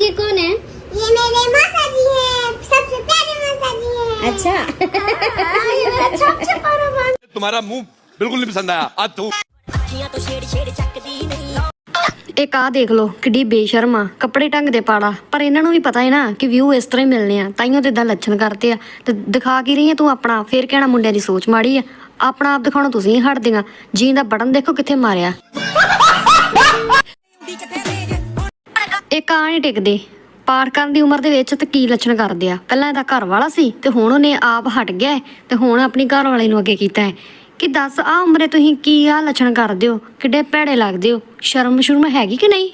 ये कौन है ये मेरे मासा जी हैं सबसे प्यारे मासा जी हैं अच्छा ये मेरा छप छपारा मासा तुम्हारा मुंह बिल्कुल नहीं पसंद आया आज तू ਇੱਕ ਆ ਦੇਖ ਲਓ ਕਿੱਡੀ ਬੇਸ਼ਰਮ ਆ ਕੱਪੜੇ ਢੰਗ ਦੇ ਪਾੜਾ ਪਰ ਇਹਨਾਂ ਨੂੰ ਵੀ ਪਤਾ ਹੈ ਨਾ ਕਿ ਵਿਊ ਇਸ ਤਰ੍ਹਾਂ ਹੀ ਮਿਲਨੇ ਆ ਤਾਈਓ ਤੇ ਇਦਾਂ ਲੱਛਣ ਕਰਦੇ ਆ ਤੇ ਦਿਖਾ ਕੀ ਰਹੀ ਹੈ ਤੂੰ ਆਪਣਾ ਫੇਰ ਕਹਿਣਾ ਮੁੰਡਿਆਂ ਦੀ ਸੋਚ ਮਾੜੀ ਆ ਆਪਣਾ ਆਪ ਦਿਖਾਉਣਾ ਤੁਸੀਂ ਹੀ ਹਟਦੀਆਂ ਜੀ ਦਾ ਬਟਨ ਦੇਖੋ ਕਿੱਥੇ ਮਾਰਿਆ ਇੱਕ ਆ ਨਹੀਂ ਟਿਕਦੇ। ਪਾਠ ਕਰਨ ਦੀ ਉਮਰ ਦੇ ਵਿੱਚ ਤੇ ਕੀ ਲੱਛਣ ਕਰਦੇ ਆ? ਪਹਿਲਾਂ ਇਹਦਾ ਘਰ ਵਾਲਾ ਸੀ ਤੇ ਹੁਣ ਉਹਨੇ ਆਪ ਹਟ ਗਿਆ ਹੈ ਤੇ ਹੁਣ ਆਪਣੀ ਘਰ ਵਾਲੇ ਨੂੰ ਅੱਗੇ ਕੀਤਾ ਹੈ। ਕਿ ਦੱਸ ਆ ਉਮਰੇ ਤੁਸੀਂ ਕੀ ਆ ਲੱਛਣ ਕਰਦੇ ਹੋ? ਕਿੱਡੇ ਭੈੜੇ ਲੱਗਦੇ ਹੋ? ਸ਼ਰਮ ਸ਼ਰਮ ਹੈਗੀ ਕਿ ਨਹੀਂ?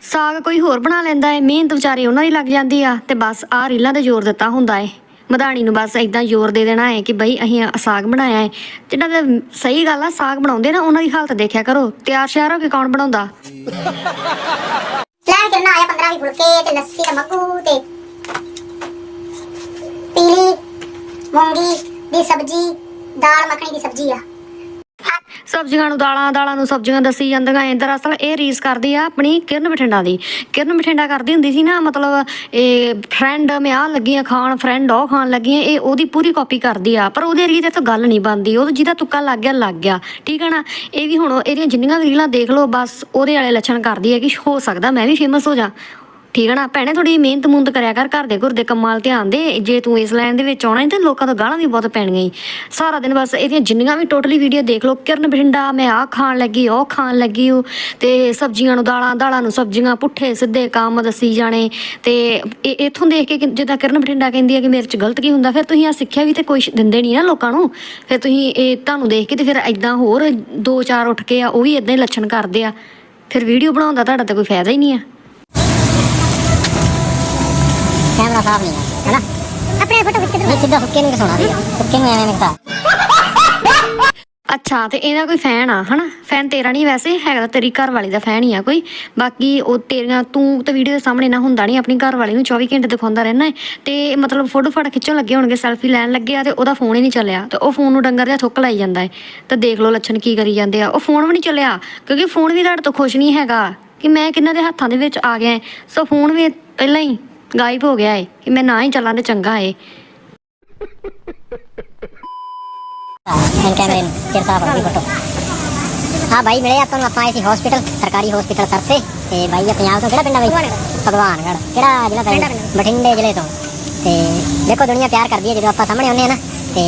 ਸਾਗ ਕੋਈ ਹੋਰ ਬਣਾ ਲੈਂਦਾ ਹੈ, ਮਿਹਨਤ ਵਿਚਾਰੇ ਉਹਨਾਂ ਦੀ ਲੱਗ ਜਾਂਦੀ ਆ ਤੇ ਬਸ ਆ ਰੀਲਾਂ ਤੇ ਜ਼ੋਰ ਦਿੱਤਾ ਹੁੰਦਾ ਏ ਮਧਾਣੀ ਨੂੰ ਬਸ ਇਦਾਂ ਜ਼ੋਰ ਦੇ ਦੇਣਾ ਹੈ ਕਿ ਬਈ ਅਸੀਂ ਆਹ ਸਾਗ ਬਣਾਇਆ ਹੈ। ਜਿਹੜਾ ਤੇ ਸਹੀ ਗੱਲ ਆ, ਸਾਗ ਬਣਾਉਂਦੇ ਨਾ, ਉਹਨਾਂ ਦੀ ਹਾਲਤ ਦੇਖਿਆ ਕਰੋ। ਤਿਆਰ ਸ਼ਿਆਰ ਹੋ ਕੇ ਕੌਣ ਬਣਾਉਂਦਾ? ਲੈਣ ਕੇ ਬਣਾਇਆ 15 ਵੀ ਫੁਲਕੇ ਤੇ ਲੱਸੀ ਤੇ ਮੱਕੂ ਤੇ ਪੀਲੀ ਮੂੰਗੀ ਦੀ ਸਬਜ਼ੀ, ਦਾਲ ਮੱਖਣੀ ਦੀ ਸਬਜ਼ੀ ਆ। ਸਬਜ਼ੀਆਂ ਨੂੰ ਦਾਲਾਂ ਦਾਲਾਂ ਨੂੰ ਸਬਜ਼ੀਆਂ ਦੱਸੀ ਜਾਂਦੀਆਂ। ਐ ਦਰਅਸਲ ਇਹ ਰੀਸ ਕਰਦੀ ਆ ਆਪਣੀ ਕਿਰਨ ਬਠਿੰਡਾ ਦੀ। ਕਿਰਨ ਬਠਿੰਡਾ ਕਰਦੀ ਹੁੰਦੀ ਸੀ ਨਾ, ਮਤਲਬ ਇਹ ਫਰੈਂਡ ਮੈਂ ਆ ਲੱਗੀ ਆ ਖਾਣ ਫਰੈਂਡ ਉਹ ਖਾਣ ਲੱਗੀ ਆ, ਇਹ ਉਹਦੀ ਪੂਰੀ ਕਾਪੀ ਕਰਦੀ ਆ। ਪਰ ਉਹਦੇ ਰੀਤ ਤੋਂ ਗੱਲ ਨਹੀਂ ਬਣਦੀ। ਉਹ ਜਿਹਦਾ ਤੁੱਕਾ ਲੱਗ ਗਿਆ ਲੱਗ ਗਿਆ। ਠੀਕ ਹੈ ਨਾ? ਇਹ ਵੀ ਹੁਣ ਇਹਦੀਆਂ ਜਿੰਨੀਆਂ ਵੀ ਰੀਲਾਂ ਦੇਖ ਲਓ, ਬਸ ਉਹਦੇ ਵਾਲੇ ਲੱਛਣ ਕਰਦੀ ਹੈ ਕਿ ਹੋ ਸਕਦਾ ਮੈਂ ਵੀ ਫੇਮਸ ਹੋ ਜਾ। ਠੀਕ ਹੈ ਨਾ? ਭੈਣੇ ਥੋੜੀ ਮਿਹਨਤ ਮੁੰਦ ਕਰਿਆ ਕਰ, ਘਰ ਦੇ ਘੁਰ ਦੇ ਕੰਮਾਂ ਵੱਲ ਧਿਆਨ ਦੇ। ਜੇ ਤੂੰ ਇਸ ਲਾਈਨ ਦੇ ਵਿੱਚ ਆਉਣਾ ਹੈ ਤੇ ਲੋਕਾਂ ਤੋਂ ਗਾਲਾਂ ਵੀ ਬਹੁਤ ਪੈਣਗੀਆਂ ਈ। ਸਾਰਾ ਦਿਨ ਬਸ ਇਹਦੀਆਂ ਜਿੰਨੀਆਂ ਵੀ ਟੋਟਲੀ ਵੀਡੀਓ ਦੇਖ ਲਓ, ਕਿਰਨ ਬਠਿੰਡਾ, ਮੈਂ ਆਹ ਖਾਣ ਲੱਗੀ, ਉਹ ਖਾਣ ਲੱਗੀ ਉਹ ਤੇ ਸਬਜ਼ੀਆਂ ਨੂੰ ਦਾਲਾਂ ਦਾਲਾਂ ਨੂੰ ਸਬਜ਼ੀਆਂ, ਪੁੱਠੇ, ਸਿੱਧੇ ਕੰਮ ਦੱਸੀ ਜਾਣੇ। ਤੇ ਇਹ ਇਥੋਂ ਦੇਖ ਕੇ ਕਿ ਜਿੱਦਾਂ ਕਿਰਨ ਬਠਿੰਡਾ ਕਹਿੰਦੀ ਹੈ ਕਿ ਮੇਰੇ ਚ ਗਲਤ ਕੀ ਹੁੰਦਾ, ਫਿਰ ਤੁਸੀਂ ਆ ਸਿੱਖਿਆ ਵੀ ਤੇ ਕੋਈ ਦਿੰਦੇ ਨਹੀਂ ਨਾ ਲੋਕਾਂ ਨੂੰ। ਫਿਰ ਤੁਸੀਂ ਇਹ ਤੁਹਾਨੂੰ ਦੇਖ ਕੇ ਤੇ ਫਿਰ ਐਦਾਂ ਹੋਰ ਦੋ ਚਾਰ ਉੱਠ ਕੇ ਆ, ਉਹ ਵੀ ਇਦਾਂ ਹੀ ਲੱਛਣ ਕਰਦੇ ਆ। ਫਿਰ ਵੀਡੀਓ ਬਣਾਉਣ ਦਾ ਤੁਹਾਡਾ ਤਾਂ ਕੋਈ ਫਾਇਦਾ ਹੀ ਨਹੀਂ ਆ। ਕੈਮਰਾ ਸਾਫ਼ ਨਹੀਂ ਹੈ ਹੈਨਾ ਆਪਣੇ ਫੋਟੋ ਖਿੱਚ ਕੇ ਸਿੱਧਾ ਹੁੱਕੇ ਨੂੰ ਘਸਾਉਣਾ ਸੀ ਹੁੱਕੇ ਨੂੰ ਐਵੇਂ ਮਿਕਸਾ ਅੱਛਾ ਤੇ ਇਹਦਾ ਕੋਈ ਫੈਨ ਆ ਹਨਾ ਫੈਨ ਤੇਰਾ ਨਹੀਂ ਵੈਸੇ ਹੈਗਾ ਤੇਰੀ ਘਰ ਵਾਲੀ ਦਾ ਫੈਨ ਹੀ ਆ ਕੋਈ ਬਾਕੀ ਉਹ ਤੇਰੀਆਂ ਤੂੰ ਤੇ ਵੀਡੀਓ ਦੇ ਸਾਹਮਣੇ ਨਾ ਹੁੰਦਾ ਨਹੀਂ ਆਪਣੀ ਘਰ ਵਾਲੀ ਨੂੰ 24 ਘੰਟੇ ਦਿਖਾਉਂਦਾ ਰਹਿਣਾ ਤੇ ਮਤਲਬ ਫੋਟੋ ਫੜ ਖਿੱਚਣ ਲੱਗੇ ਹੋਣਗੇ ਸੈਲਫੀ ਲੈਣ ਲੱਗੇ ਆ ਤੇ ਉਹਦਾ ਫੋਨ ਹੀ ਨਹੀਂ ਚੱਲਿਆ ਤੇ ਉਹ ਫੋਨ ਨੂੰ ਡੰਗਰ ਜਿਹਾ ਥੁੱਕ ਲਾਈ ਜਾਂਦਾ ਹੈ ਤੇ ਦੇਖ ਲਓ ਲੱਛਣ ਕੀ ਕਰੀ ਜਾਂਦੇ ਆ ਉਹ ਫੋਨ ਵੀ ਨਹੀਂ ਚੱਲਿਆ ਕਿਉਂਕਿ ਫੋਨ ਵੀ ਤੁਹਾਡੇ ਤੋਂ ਖੁਸ਼ ਨਹੀਂ ਹੈਗਾ ਕਿ ਮੈਂ ਕਿੰਨਾਂ ਦੇ ਹੱਥਾਂ ਦੇ ਵਿੱਚ ਆ ਗਿਆ। ਸੋ ਫੋਨ ਵੀ ਪਹਿਲਾਂ ਹੀ ਗਾਇਬ ਹੋ ਗਿਆ ਹੈ ਕਿ ਮੈਂ ਨਾ ਹੀ ਚੱਲਾਂ ਤੇ ਚੰਗਾ ਕੈਮਰੇ ਫੋਟੋ। ਹਾਂ ਬਾਈ ਮਿਲੇ ਆਪਾਂ ਨੂੰ ਆਪਾਂ ਆਏ ਸੀ ਹਸਪੀਟਲ ਸਰਕਾਰੀ ਹਸਪੀਟਲ ਸਰਸੇ। ਤੇ ਬਾਈ ਇਹ ਪੰਜਾਬ ਤੋਂ ਕਿਹੜਾ ਪਿੰਡ ਆ ਬਾਈ? ਭਗਵਾਨਗੜ ਕਿਹੜਾ ਜ਼ਿਲ੍ਹਾ ਪੈਂਦਾ? ਬਠਿੰਡੇ ਜ਼ਿਲ੍ਹੇ ਤੋਂ। ਤੇ ਦੇਖੋ ਦੁਨੀਆ ਪਿਆਰ ਕਰਦੀ ਹੈ ਜਦੋਂ ਆਪਾਂ ਸਾਹਮਣੇ ਆਉਂਦੇ ਆ ਨਾ। ਤੇ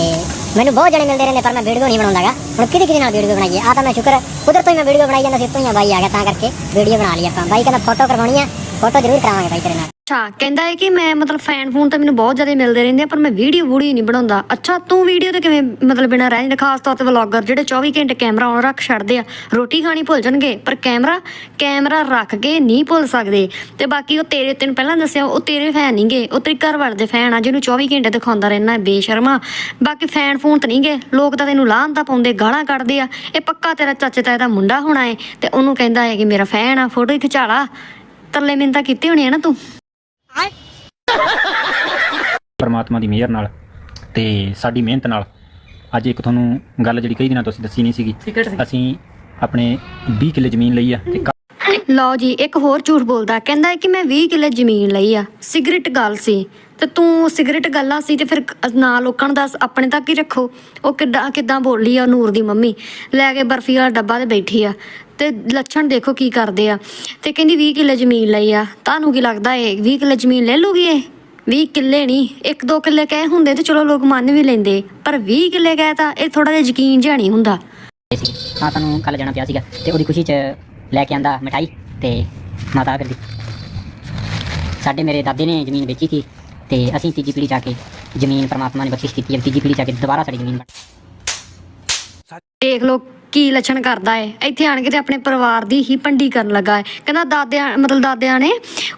ਮੈਨੂੰ ਬਹੁਤ ਜਣੇ ਮਿਲਦੇ ਰਹਿੰਦੇ ਪਰ ਮੈਂ ਵੀਡੀਓ ਨਹੀਂ ਬਣਾਉਂਦਾਗਾ। ਹੁਣ ਕਿਹਦੀ ਕਿਹਦੀ ਨਾਲ ਵੀਡੀਓ ਬਣਾਈਏ? ਆ ਤਾਂ ਮੈਂ ਸ਼ੁਕਰ ਉਧਰ ਤੋਂ ਹੀ ਮੈਂ ਵੀਡੀਓ ਬਣਾਈ ਜਾਂਦਾ ਸੀ ਤੋਂ ਹੀ ਆ ਬਾਈ ਆ ਗਿਆ ਤਾਂ ਕਰਕੇ ਵੀਡੀਓ ਬਣਾ ਲਈ ਆਪਾਂ। ਬਾਈ ਕਹਿੰਦਾ ਫੋਟੋ ਕਰਵਾਉਣੀ ਆ ਫੋਟੋ ਜ਼ਰੂਰ ਕਰਾਵਾਂਗੇ ਬਾਈ ਤੇਰੇ ਨਾਲ। ਅੱਛਾ, ਕਹਿੰਦਾ ਹੈ ਕਿ ਮੈਂ ਮਤਲਬ ਫੈਨ ਫੋਨ ਤਾਂ ਮੈਨੂੰ ਬਹੁਤ ਜ਼ਿਆਦਾ ਮਿਲਦੇ ਰਹਿੰਦੇ ਆ, ਪਰ ਮੈਂ ਵੀਡੀਓ ਵੂਡੀਓ ਨਹੀਂ ਬਣਾਉਂਦਾ। ਅੱਛਾ, ਤੂੰ ਵੀਡੀਓ ਤੇ ਕਿਵੇਂ ਮਤਲਬ ਬਿਨਾਂ ਰਹਿ ਜਾਂਦਾ ਖਾਸ ਤੌਰ ਤੇ ਵਲੌਗਰ ਜਿਹੜੇ 24 ਘੰਟੇ ਕੈਮਰਾ ਆਨ ਰੱਖ ਛੱਡਦੇ ਆ, ਰੋਟੀ ਖਾਣੀ ਭੁੱਲ ਜਾਣਗੇ, ਪਰ ਕੈਮਰਾ ਕੈਮਰਾ ਰੱਖ ਕੇ ਨਹੀਂ ਭੁੱਲ ਸਕਦੇ। ਤੇ ਬਾਕੀ ਉਹ ਤੇਰੇ, ਤੈਨੂੰ ਪਹਿਲਾਂ ਦੱਸਿਆ, ਉਹ ਤੇਰੇ ਫੈਨ ਨਹੀਂਗੇ ਉਹ ਤੇਰੇ ਘਰ ਵਾਲੇ ਦੇ ਫੈਨ ਆ, ਜਿਹਨੂੰ 24 ਘੰਟੇ ਦਿਖਾਉਂਦਾ ਰਹਿਣਾ ਬੇਸ਼ਰਮਾ ਬਾਕੀ ਫੈਨ ਫੋਨ ਤਾਂ ਨਹੀਂਗੇ ਲੋਕ ਤਾਂ ਤੈਨੂੰ ਲਾਹਨ ਤਾਂ ਪਾਉਂਦੇ, ਗਾਲਾਂ ਕੱਢਦੇ ਆ। ਇਹ ਪੱਕਾ ਤੇਰਾ ਚਾਚੇ ਤਾਏ ਦਾ ਮੁੰਡਾ ਹੋਣਾ ਏ ਤੇ ਉਹਨੂੰ ਕਹਿੰਦਾ ਹੈ ਕਿ ਮੇਰਾ ਫੈਨ ਆ, ਫੋਟੋ ਹੀ ਖਿਚਾ ਲਾ। ਤਰਲੇ ਮਿੰਤਾ ਕੀਤੀ ਹੋਣੀ ਹੈ ਨਾ ਤੂੰ? ਪਰਮਾਤਮਾ ਦੀ ਮਿਹਰ ਨਾਲ ਤੇ ਸਾਡੀ ਮਿਹਨਤ ਨਾਲ ਅੱਜ ਇੱਕ ਤੁਹਾਨੂੰ ਗੱਲ ਜਿਹੜੀ ਕਈ ਦਿਨਾਂ ਤੋਂ ਅਸੀਂ ਦੱਸੀ ਨਹੀਂ ਸੀਗੀ। ਅਸੀਂ ਆਪਣੇ 20 ਕਿੱਲੇ ਜ਼ਮੀਨ ਲਈ ਆ ਤੇ ਲਓ ਜੀ ਇੱਕ ਹੋਰ ਝੂਠ ਬੋਲਦਾ ਕਹਿੰਦਾ ਹੈ ਕਿ ਮੈਂ 20 ਕਿੱਲੇ ਜ਼ਮੀਨ ਲਈ ਆ। ਸਿਗਰਟ ਗੱਲ ਸੀ। ਤੇ ਤੂੰ ਸਿਗਰਟ ਗੱਲਾਂ ਸੀ ਤੇ ਫਿਰ ਨਾ ਲੋਕਾਂ ਨੂੰ ਦੱਸ ਆਪਣੇ ਤੱਕ ਹੀ ਰੱਖੋ। ਉਹ ਕਿੱਦਾਂ ਕਿੱਦਾਂ ਬੋਲੀ ਆ ਨੂਰ ਦੀ ਮੰਮੀ। ਲੈ ਕੇ ਬਰਫੀ ਵਾਲਾ ਡੱਬਾ ਤੇ ਬੈਠੀ ਆ। ਤੇ ਲੱਛਣ ਦੇਖੋ ਕੀ ਕਰਦੇ ਆ। ਤੇ ਕਹਿੰਦੀ 20 ਕਿੱਲੇ ਜ਼ਮੀਨ ਲਈ ਆ। ਤੁਹਾਨੂੰ ਕੀ ਲੱਗਦਾ ਇਹ 20 ਕਿੱਲੇ ਜ਼ਮੀਨ ਲੈ ਲੂਗੀ ਇਹ? 20 ਕਿੱਲੇ ਨਹੀਂ ਇੱਕ ਦੋ ਕਿੱਲੇ ਕਹੇ ਹੁੰਦੇ ਤੇ ਚਲੋ ਲੋਕ ਮੰਨ ਵੀ ਲੈਂਦੇ। ਪਰ 20 ਕਿੱਲੇ ਕਹੇ ਤਾਂ ਇਹ ਥੋੜਾ ਜਿਹਾ ਯਕੀਨ ਜਿਹਾ ਨਹੀਂ ਹੁੰਦਾ। ਸੀ ਤਾਂ ਸਾਨੂੰ ਕੱਲ ਜਾਣਾ ਪਿਆ ਸੀਗਾ ਤੇ ਉਹਦੀ ਖੁਸ਼ੀ 'ਚ ਲੈ ਕੇ ਆਂਦਾ ਮਠਾਈ ਤੇ ਮਾਤਾ ਕਰਦੀ। ਸਾਡੇ ਮੇਰੇ ਦਾਦੇ ਨੇ ਜ਼ਮੀਨ ਵੇਚੀ ਸੀ ਤੇ ਅਸੀਂ ਤੀਜੀ 'ਚ ਆ ਕੇ ਜ਼ਮੀਨ ਪਰਮਾਤਮਾ ਨੇ ਬਖਸ਼ਿਸ਼ ਕੀਤੀ ਹੈ ਤੀਜੀ 'ਚ ਆ ਕੇ ਦੁਬਾਰਾ ਸਾਡੀ ਜ਼ਮੀਨ ਬਣ ਦੇਖ ਲੋ ਕੀ ਲੱਛਣ ਕਰਦਾ ਏ? ਇੱਥੇ ਆਣ ਕੇ ਤੇ ਆਪਣੇ ਪਰਿਵਾਰ ਦੀ ਹੀ ਭੰਡੀ ਕਰਨ ਲੱਗਾ ਏ। ਕਹਿੰਦਾ ਦਾਦਿਆਂ, ਮਤਲਬ ਦਾਦਿਆਂ ਨੇ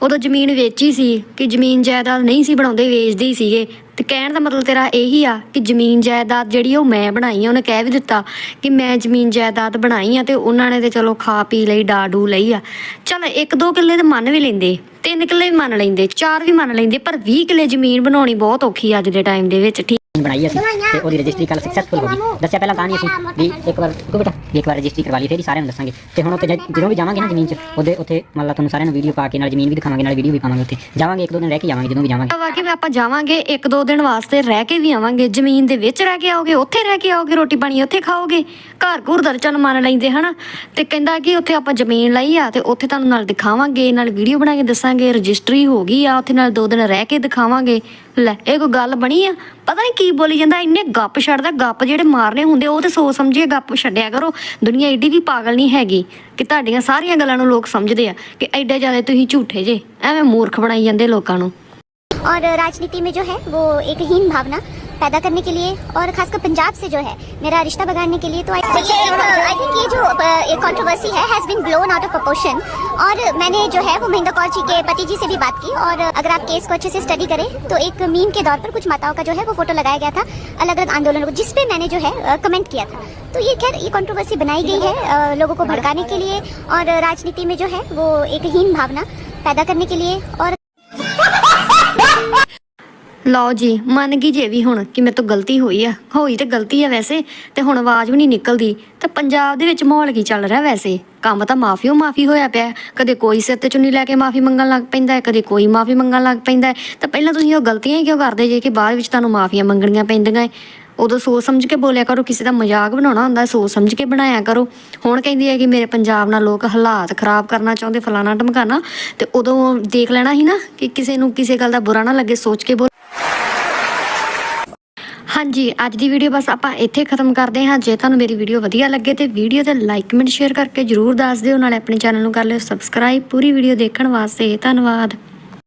ਉਦੋਂ ਜ਼ਮੀਨ ਵੇਚੀ ਸੀ ਕਿ ਜ਼ਮੀਨ ਜਾਇਦਾਦ ਨਹੀਂ ਸੀ ਬਣਾਉਂਦੇ, ਵੇਚਦੇ ਹੀ ਸੀਗੇ। ਤੇ ਕਹਿਣ ਦਾ ਮਤਲਬ ਤੇਰਾ ਇਹੀ ਆ ਕਿ ਜ਼ਮੀਨ ਜਾਇਦਾਦ ਜਿਹੜੀ ਉਹ ਮੈਂ ਬਣਾਈ ਆ, ਉਹਨੇ ਕਹਿ ਵੀ ਦਿੱਤਾ ਕਿ ਮੈਂ ਜ਼ਮੀਨ ਜਾਇਦਾਦ ਬਣਾਈ ਆ ਤੇ ਉਹਨਾਂ ਨੇ ਤੇ ਚਲੋ ਖਾ ਪੀ ਲਈ, ਡਾਡੂ ਲਈ ਆ। ਚਲ ਇੱਕ ਦੋ ਕਿੱਲੇ ਤੇ ਮੰਨ ਵੀ ਲੈਂਦੇ, ਤਿੰਨ ਕਿੱਲੇ ਵੀ ਮੰਨ ਲੈਂਦੇ, ਚਾਰ ਵੀ ਮੰਨ ਲੈਂਦੇ, ਪਰ 20 ਕਿੱਲੇ ਜ਼ਮੀਨ ਬਣਾਉਣੀ ਬਹੁਤ ਔਖੀ ਆ ਅੱਜ ਦੇ ਟਾਈਮ ਦੇ ਵਿੱਚ, ਠੀਕ ਬਣਾਈ ਅਸੀਂ। ਤੇ ਉਹਦੀ ਰਜਿਸਟਰੀ ਕੱਲ ਸਕਸੈਸਫੁਲ ਹੋ ਗਈ। ਦੱਸਿਆ ਪਹਿਲਾਂ ਤਾਂ ਨਹੀਂ ਅਸੀਂ ਵੀ ਇੱਕ ਵਾਰ ਕੋ ਬੇਟਾ ਵੀ ਇੱਕ ਵਾਰ ਰਜਿਸਟਰੀ ਕਰਵਾ ਲਈ ਫਿਰ ਹੀ ਸਾਰਿਆਂ ਨੂੰ ਦੱਸਾਂਗੇ। ਤੇ ਹੁਣ ਉੱਥੇ ਜਦ- ਜਦੋਂ ਵੀ ਜਾਵਾਂਗੇ ਨਾ ਜ਼ਮੀਨ 'ਚ ਉਹਦੇ ਉੱਥੇ ਮੰਨ ਲਾ ਤੁਹਾਨੂੰ ਸਾਰਿਆਂ ਨੂੰ ਵੀਡੀਓ ਪਾ ਕੇ ਨਾਲ ਜ਼ਮੀਨ ਵੀ ਦਿਖਾਵਾਂਗੇ ਨਾਲ ਵੀਡੀਓ ਵੀ ਪਾਵਾਂਗੇ ਉੱਥੇ। ਜਾਵਾਂਗੇ ਇੱਕ ਦੋ ਦਿਨ ਰਹਿ ਕੇ ਜਾਵਾਂਗੇ ਜਦੋਂ ਵੀ ਜਾਵਾਂਗੇ। ਵਾ ਕਿ ਆਪਾਂ ਜਾਵਾਂਗੇ ਇੱਕ ਦੋ ਦਿਨ ਵਾਸਤੇ ਰਹਿ ਕੇ ਵੀ ਆਵਾਂਗੇ। ਜ਼ਮੀਨ ਦੇ ਵਿੱਚ ਰਹਿ ਕੇ ਆਓਗੇ ਉੱਥੇ ਰਹਿ ਕੇ ਆਓਗੇ ਰੋਟੀ ਪਾਣੀ ਉੱਥੇ ਖਾਓਗੇ। ਘਰ ਘੁਰ ਦਰਚਨ ਮੰਨ ਲੈਂਦੇ ਹਨਾ? ਤੇ ਕਹਿੰਦਾ ਕਿ ਉੱਥੇ ਆਪਾਂ ਜ਼ਮੀਨ ਲਈ ਆ ਤੇ ਉੱਥੇ ਤੁਹਾਨੂੰ ਨਾਲ ਦਿਖਾਵਾਂਗੇ ਨਾਲ ਵੀਡੀਓ ਬਣਾ ਕੇ ਦੱਸਾਂਗੇ ਰਜਿਸਟਰੀ ਹੋ ਗਈ ਆ ਉੱਥੇ ਨਾਲ ਦੋ ਦਿਨ ਰਹਿ ਕੇ ਦਿਖਾਵਾਂਗੇ। ਲੈ ਇਹ ਕੋਈ ਗੱਲ ਬਣੀ ਆ? ਪਤਾ ਨਹੀਂ ਕੀ ਬੋਲੀ ਜਾਂਦਾ ਇੰਨੇ ਗੱਪ ਛੱਡਦਾ ਗੱਪ ਜਿਹੜੇ ਮਾਰਨੇ ਹੁੰਦੇ ਉਹ ਤੇ ਸੋਚ ਸਮਝੇ ਗੱਪ ਛੱਡਿਆ ਕਰੋ ਦੁਨੀਆ ਏਡੀ ਵੀ ਪਾਗਲ ਨਹੀਂ ਹੈਗੀ ਕਿ ਤੁਹਾਡੀਆਂ ਸਾਰੀਆਂ ਗੱਲਾਂ ਨੂੰ ਲੋਕ ਸਮਝਦੇ ਆ ਕਿ ਐਡੇ ਜ਼ਿਆਦਾ ਤੁਸੀਂ ਝੂਠੇ ਜੇ ਐਵੇਂ ਮੂਰਖ ਬਣਾਈ ਜਾਂਦੇ ਲੋਕਾਂ ਨੂੰ और राजनीति में जो है वो एक हीन भावना पैदा करने के लिए और खासकर पंजाब से जो है मेरा रिश्ता बिगाड़ने के लिए तो आई थिंक ये जो एक कंट्रोवर्सी है has been blown out of proportion और मैंने जो है वो महेंद्र कौर जी के पति जी से भी बात की और अगर आप केस को अच्छे से स्टडी करें तो एक मीम के दौर पर कुछ माताओं का जो है वो फ़ोटो लगाया गया था अलग अलग आंदोलनों को जिसपे मैंने जो है कमेंट किया था। तो ये खैर ये कंट्रोवर्सी बनाई गई है लोगों को भड़काने के लिए और राजनीति में जो है वो एक हीन भावना पैदा करने के लिए और ਲਓ ਜੀ, ਮੰਨ ਗਈ ਜੇ ਵੀ ਹੁਣ ਕਿ ਮੇਰੇ ਤੋਂ ਗਲਤੀ ਹੋਈ ਆ। ਹੋਈ ਤੇ ਗਲਤੀ ਆ ਵੈਸੇ, ਤੇ ਹੁਣ ਆਵਾਜ਼ ਵੀ ਨਹੀਂ ਨਿਕਲਦੀ। ਤਾਂ ਪੰਜਾਬ ਦੇ ਵਿੱਚ ਮਾਹੌਲ ਕੀ ਚੱਲ ਰਿਹਾ ਵੈਸੇ? ਕੰਮ ਤਾਂ ਮਾਫੀਓ ਮਾਫੀ ਹੋਇਆ ਪਿਆ। ਕਦੇ ਕੋਈ ਸਿਰ ਤੇ ਚੁੰਨੀ ਲੈ ਕੇ ਮਾਫੀ ਮੰਗਣ ਲੱਗ ਪੈਂਦਾ ਹੈ, ਕਦੇ ਕੋਈ ਮਾਫੀ ਮੰਗਣ ਲੱਗ ਪੈਂਦਾ ਹੈ। ਤਾਂ ਪਹਿਲਾਂ ਤੁਸੀਂ ਉਹ ਗਲਤੀਆਂ ਹੀ ਕਿਉਂ ਕਰਦੇ ਜੇ ਕਿ ਬਾਅਦ ਵਿੱਚ ਤੁਹਾਨੂੰ ਮਾਫੀਆਂ ਮੰਗਣੀਆਂ ਪੈਂਦੀਆਂ ਹੈ? ਉਦੋਂ ਸੋਚ ਸਮਝ ਕੇ ਬੋਲਿਆ ਕਰੋ, ਕਿਸੇ ਦਾ ਮਜ਼ਾਕ ਬਣਾਉਣਾ ਹੁੰਦਾ, ਸੋਚ ਸਮਝ ਕੇ ਬਣਾਇਆ ਕਰੋ। ਹੁਣ ਕਹਿੰਦੀ ਹੈ ਕਿ ਮੇਰੇ ਪੰਜਾਬ ਨਾਲ ਲੋਕ ਹਾਲਾਤ ਖਰਾਬ ਕਰਨਾ ਚਾਹੁੰਦੇ, ਫਲਾਣਾ ਢਮਕਾਣਾ ਤੇ ਉਦੋਂ ਦੇਖ ਲੈਣਾ ਸੀ ਨਾ ਕਿ ਕਿਸੇ ਨੂੰ ਕਿਸੇ ਗੱਲ ਦਾ ਬੁਰਾ ਨਾ ਲੱਗੇ, ਸੋਚ ਕੇ ਬੋਲ। ਹਾਂਜੀ, ਅੱਜ ਦੀ ਵੀਡੀਓ ਬਸ ਆਪਾਂ ਇੱਥੇ ਖਤਮ ਕਰਦੇ ਹਾਂ। ਜੇ ਤੁਹਾਨੂੰ ਮੇਰੀ ਵੀਡੀਓ ਵਧੀਆ ਲੱਗੇ ਤੇ ਵੀਡੀਓ ਤੇ ਲਾਈਕ, ਕਮੈਂਟ, ਸ਼ੇਅਰ ਕਰਕੇ ਜਰੂਰ ਦੱਸ ਦਿਓ। ਨਾਲੇ ਆਪਣੇ ਚੈਨਲ ਨੂੰ ਕਰ ਲਿਓ ਸਬਸਕ੍ਰਾਈਬ। ਪੂਰੀ ਵੀਡੀਓ ਦੇਖਣ ਵਾਸਤੇ ਧੰਨਵਾਦ।